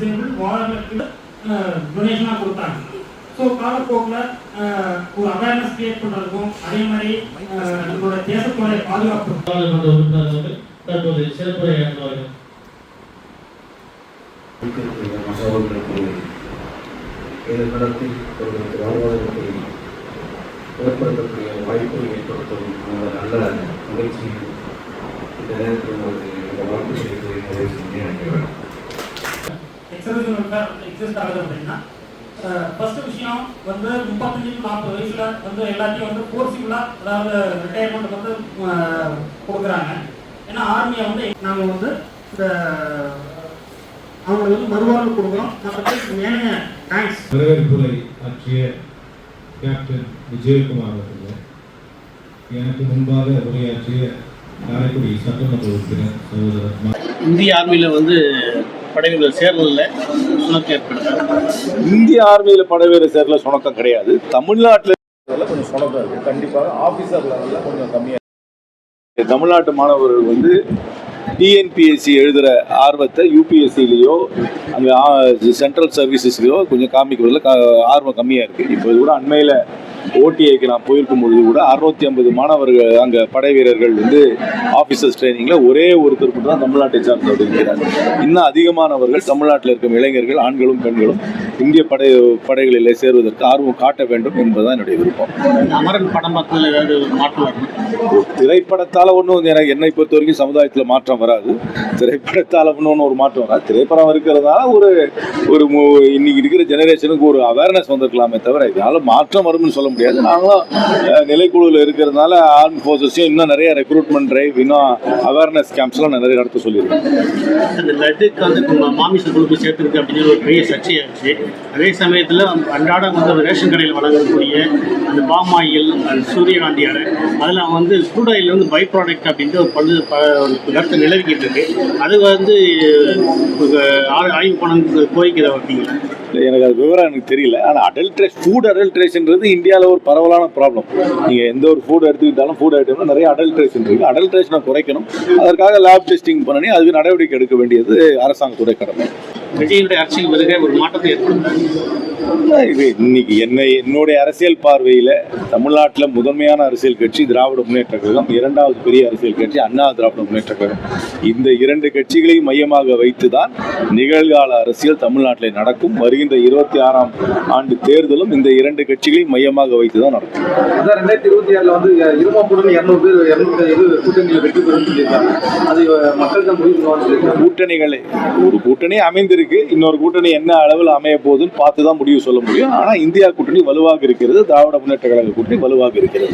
Disable வாழர்களுக்கு டொனேஷனாக கொடுத்தாங்க. So காலப்போக்கில் ஒரு அவேர்னஸ் கிரியேட் பண்ணுறதுக்கும் அதே மாதிரி நம்மளோட தேசத்தோடைய பாதுகாப்பு. நாடாளுமன்ற உறுப்பினர் அவர்கள் தற்போது சிறப்புரையாற்றுவார்கள் நடத்தி அவர்களுக்கு வாழ்வாதாரத்தை ஏற்படுத்தக்கூடிய வாய்ப்பை ஏற்படுத்தும் நல்ல நிகழ்ச்சி இந்த நேரத்தில் உங்களுக்கு இந்த நிறைவு செஞ்சு நினைக்கிறேன் எக்ஸர்சைஸ் வெல்ஃபேர் எக்ஸிஸ்ட் ஆகுது அப்படின்னா ஃபர்ஸ்ட் விஷயம் வந்து முப்பத்தஞ்சு நாற்பது வயசுல வந்து எல்லாத்தையும் வந்து ஃபோர்ஸிபிளாக அதாவது ரிட்டையர்மெண்ட் வந்து கொடுக்குறாங்க. ஏன்னா ஆர்மியை வந்து நாங்கள் வந்து இந்த அவங்களுக்கு வந்து மறுவாழ்வு கொடுக்குறோம். மற்றபடி மேலே தேங்க்ஸ் வரவேற்புரை ஆற்றிய கேப்டன் விஜயகுமார் அவர்கள் எனக்கு முன்பாக உரையாற்றிய காரைக்குடி சட்டமன்ற உறுப்பினர் சகோதரர் இந்திய ஆர்மியில் வந்து படைகளில் சேரலில் சுணக்கம் ஏற்படுது. இந்திய ஆர்மியில் படைவீரர் சேரல சுணக்கம் கிடையாது. தமிழ்நாட்டில் கொஞ்சம் சுணக்கம் இருக்குது கண்டிப்பாக ஆஃபீஸர் லெவலில் கொஞ்சம் கம்மியாக இருக்கு. தமிழ்நாட்டு மாணவர்கள் வந்து டிஎன்பிஎஸ்சி எழுதுகிற ஆர்வத்தை யூபிஎஸ்சிலேயோ அங்கே சென்ட்ரல் சர்வீசஸ்லையோ கொஞ்சம் காமிக்கிறதுல க ஆர்வம் கம்மியாக இருக்குது இப்போ கூட அண்மையில் ஓடிஐக்கு நான் போயிருக்கும் பொழுது கூட அறுநூத்தி ஐம்பது மாணவர்கள் அங்கே படை வீரர்கள் வந்து ஆஃபீஸர்ஸ் ட்ரைனிங்கில் ஒரே ஒருத்தர் மட்டும் தான் தமிழ்நாட்டை சார்ந்தவர்கள் இருக்கிறார் இன்னும் அதிகமானவர்கள் தமிழ்நாட்டில் இருக்கும் இளைஞர்கள் ஆண்களும் பெண்களும் இந்திய படை படைகளில் சேருவதற்கு ஆர்வம் காட்ட வேண்டும் என்பதுதான் என்னுடைய விருப்பம். அமரன் படம் ஏதாவது மாற்றம் திரைப்படத்தால் ஒன்றும் எனக்கு என்னை பொறுத்த வரைக்கும் சமுதாயத்தில் மாற்றம் வராது. திரைப்படத்தால் ஒன்றும் ஒரு மாற்றம் வராது. திரைப்படம் இருக்கிறதுனால ஒரு ஒரு இன்னைக்கு இருக்கிற ஜெனரேஷனுக்கு ஒரு அவேர்னஸ் வந்திருக்கலாமே தவிர இதனால மாற்றம் வரும்னு சொல்ல முடியாது. நாங்களும் நிலைக்குழுவில் இருக்கிறதுனால ஆர்ம் ஃபோர்ஸஸையும் இன்னும் நிறைய ரெக்ரூட்மெண்ட் டிரைவ் இன்னும் அவேர்னஸ் கேம்ப்ஸ்லாம் நிறைய நடத்த மா- மாமிச கொழுப்பு சேர்த்துருக்கு அப்படின்னு ஒரு பெரிய சர்ச்சையாச்சு அதே சமயத்தில் அன்றாடம் வந்து ரேஷன் கடையில் வழங்கக்கூடிய அந்த பாமாயில் அந்த சூரியகாந்தி அடை அதில் அவன் வந்து crude ஆயில் வந்து பை ப்ராடக்ட் அப்படின்ட்டு ஒரு பல்லு ப- ஒரு கருத்து நிலவிக்கிட்டு இருக்கு. அது வந்து ஆய்வு பணம் கோரிக்கிறத அப்படிங்களா இல்லை, எனக்கு அது விவரம் எனக்கு தெரியல. ஆனால் அடல்ட்ரேஷ் ஃபுட் அடல்ட்ரேஷன்றது இந்தியாவில் ஒரு பரவலான ப்ராப்ளம் நீங்கள் எந்த ஒரு ஃபுட் எடுத்துக்கிட்டாலும் ஃபுட் ஐட்டம்னா நிறைய அடல்ட்ரேஷன் இருக்குது அடல்ட்ரேஷனை குறைக்கணும். அதற்காக லேப் டெஸ்டிங் பண்ணி அதுக்கு நடவடிக்கை எடுக்க வேண்டியது அரசாங்கத்துடைய கடமை. விஜயனுடைய அரசியல் வருகை ஒரு மாற்றத்தை ஏற்படுத்தும். இது இன்னைக்கு என்னை என்னுடைய அரசியல் பார்வையில் தமிழ்நாட்டில் முதன்மையான அரசியல் கட்சி திராவிட முன்னேற்ற கழகம் இரண்டாவது பெரிய அரசியல் கட்சி அண்ணா திராவிட முன்னேற்ற கழகம். இந்த இரண்டு கட்சிகளையும் மையமாக வைத்து தான் நிகழ்கால அரசியல் தமிழ்நாட்டில் நடக்கும். வருகின்ற இருபத்தி ஆறாம் ஆண்டு தேர்தலும் இந்த இரண்டு கட்சிகளையும் மையமாக வைத்து தான் நடக்கும் ரெண்டாயிரத்தி இருபத்தி ஆறுல வந்து இருமாப்புடன் இருநூறு பேர் இருநூத்தி இது கூட்டணியில் வெற்றி பெறும் சொல்லியிருக்காங்க. அது மக்கள் தான் முடிவு கூட்டணிகளை ஒரு கூட்டணி அமைந்திருக்கு இன்னொரு கூட்டணி என்ன அளவில் அமைய போகுதுன்னு பார்த்து தான் முடிவு சொல்ல முடியும். ஆனால் இந்தியா கூட்டணி வலுவாக இருக்கிறது திராவிட முன்னேற்ற கழக கூட்டணி வலுவாக இருக்கிறது.